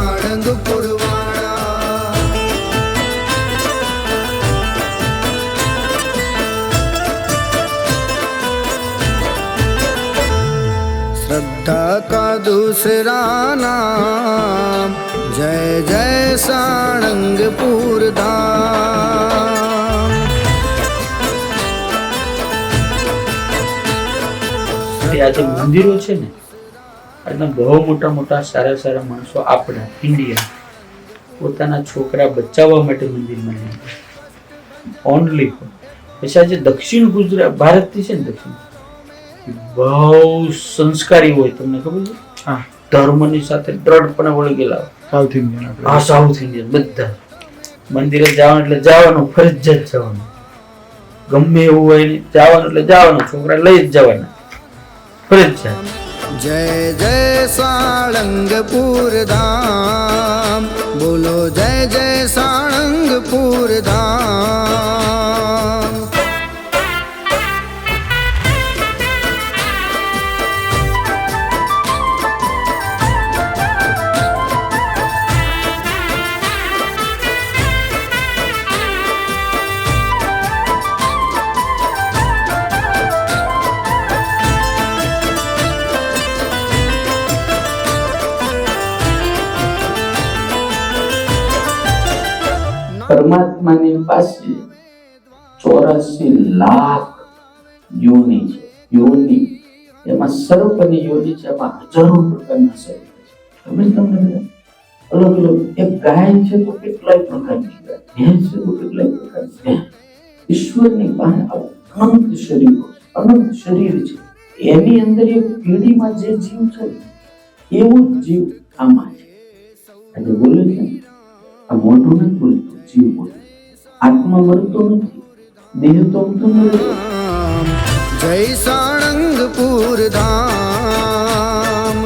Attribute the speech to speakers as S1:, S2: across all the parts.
S1: આણંદ પુરવાણા શ્રદ્ધા કા દૂસરા નામ જય જય
S2: સાણંગપુર ધામ આજે મંદિરો છે ને? આજના બહુ મોટા મોટા સારા સારા માણસો આપણા ઇન્ડિયા પોતાના છોકરા બચાવવા માટે મંદિરમાં જાય ઓનલી પછી આજે દક્ષિણ ગુજરાત ભારતથી છે ને દક્ષિણ. બહુ સંસ્કારી હોય તમને ખબર છે?
S3: હા.
S2: ધર્મની સાથે દ્રઢપણે વળી ગયેલા
S3: સાઉથ ઇન્ડિયન
S2: હા સાઉથ ઇન્ડિયન બધા. મંદિરે જવાનું એટલે જવાનું ફરજિયાત જવાનું. ગમે એવું હોય ને જવાનું એટલે જવાનું છોકરા લઈ જ જવાના. ફરજિયાત.
S1: જય જય સાળંગપુર ધામ બોલો જય જય સાળંગપુર ધામ
S2: પરમાત્માની પાસે ચોરાસી લાખ યોની છે. યોની, એમાં સર્પની યોની છે, એમાં હજારો પ્રકારના સર્પ છે. ખબર તમને? અલગ અલગ. એક ગાય છે તો કેટલાય પ્રકારની ગાય. ભેંસ છે તો કેટલાય પ્રકારની ભેંસ ઈશ્વરની પાસે અનંત શરીરો અનંત શરીર છે. એની અંદર એક પેઢીમાં જે જીવ છે એવું જીવ આમાં છે. એટલે બોલે છે આ મોટું નથી બોલતું જીવ બોલતું આત્મા મરતો નથી દેહ તો
S1: જય સાણંગપુર ધામ.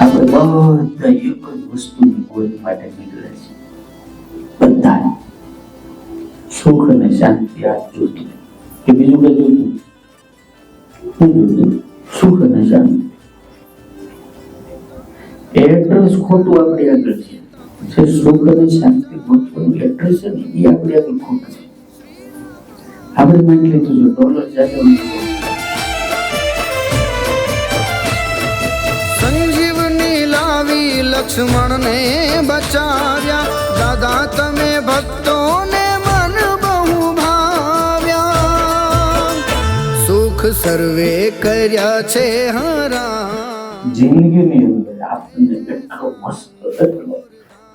S2: આપણે બધા એક વસ્તુની ગોત માટે નીકળ્યા છીએ. સુખ અને શાંતિ આ જોતું કે બીજું કઈ જોતું શું જોતું સુખ અને શાંતિ. એડ્રેસ ખોટું આપણી આગળ છે. જે સુખ અને શાંતિ ગોતવાનું એડ્રેસ છે ને એ આપણી આગળ ખોટું છે. આપણે માની લીધું છે ડોલર જાતે
S1: સંજીવની લાવી લક્ષ્મણને બચાવ્યા દાદા, તમે સુખ સર્વે કર્યા છે હરા
S2: જિંદગીની અંદર આપણને કેટલો મસ્ત એટલો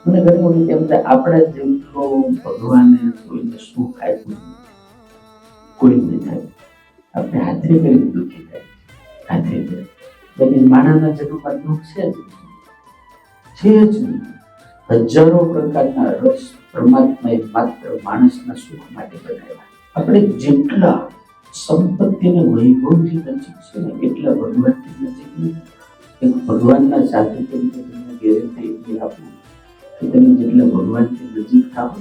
S2: મને ઘણી એમ આપણે જેટલો ભગવાને કોઈને સુખ આપ્યું કોઈને થાય આપણે હાથે કરી દુઃખી થાય હાથે કરી બાકી માણસના જન્મમાં દુઃખ છે જ છે જ હજારો પ્રકારના રસ પરમાત્માએ માત્ર માણસના સુખ માટે બનાવ્યા. આપણે જેટલા સંપત્તિને વૈભવથી નજીક છે ને એટલા ભગવાનથી નજીક એક ભગવાનના સાધુ તરીકે તમને ગેરંટી આપું કે તમે જેટલા ભગવાનથી નજીક થાવ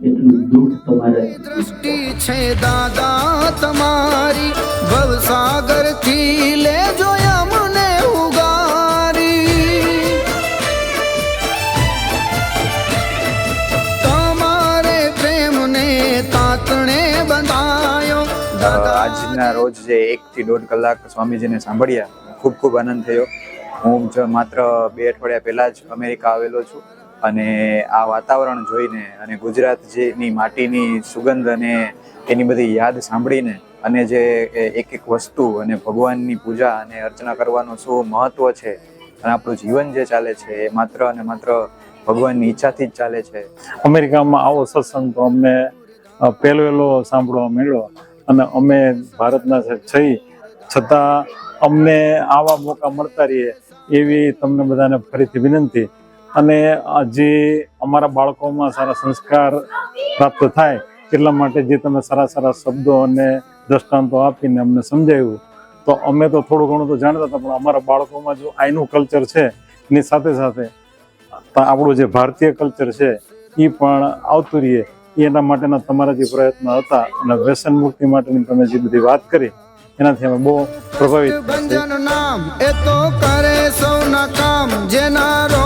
S2: એટલું દુઃખ તમારા
S1: દૃષ્ટિ છે દાદા તમારી.
S4: આજના રોજ જે એક થી દોઢ કલાક સ્વામીજીને સાંભળ્યા, ખૂબ ખૂબ આનંદ થયો. હું જ માત્ર બે અઠવાડિયા પહેલા જ અમેરિકા આવેલો છું અને આ વાતાવરણ જોઈને અને ગુજરાત જેની માટીની સુગંધ અને એની બધી યાદ સાંભળીને અને જે એક એક વસ્તુ અને ભગવાનની પૂજા અને અર્ચના કરવાનું શું મહત્વ છે અને આપણું જીવન જે ચાલે છે એ માત્ર અને માત્ર ભગવાનની ઈચ્છાથી જ ચાલે છે.
S3: અમેરિકામાં આવો સત્સંગ તો અમને પહેલો વહેલો સાંભળવા મળ્યો. અને અમે ભારતના થઈ છતાં અમને આવા મોકા મળતા રહીએ એવી તમને બધાને ફરીથી વિનંતી. અને જે અમારા બાળકોમાં સારા સંસ્કાર પ્રાપ્ત થાય એટલા માટે જે તમે સારા સારા શબ્દો અને દ્રષ્ટાંતો આપીને અમને સમજાવ્યું, તો અમે તો થોડું ઘણું તો જાણતા હતા, પણ અમારા બાળકોમાં જો આઈનું કલ્ચર છે, એની સાથે સાથે આપણું જે ભારતીય કલ્ચર છે એ પણ આવતું રહીએ. એના માટેના તમારા જે પ્રયત્નો હતા અને વ્યસન મુક્તિ માટેની તમે જે બધી વાત કરી, એનાથી અમે બહુ પ્રભાવિત
S1: નામ એ તો કરે સૌના કામ, જેના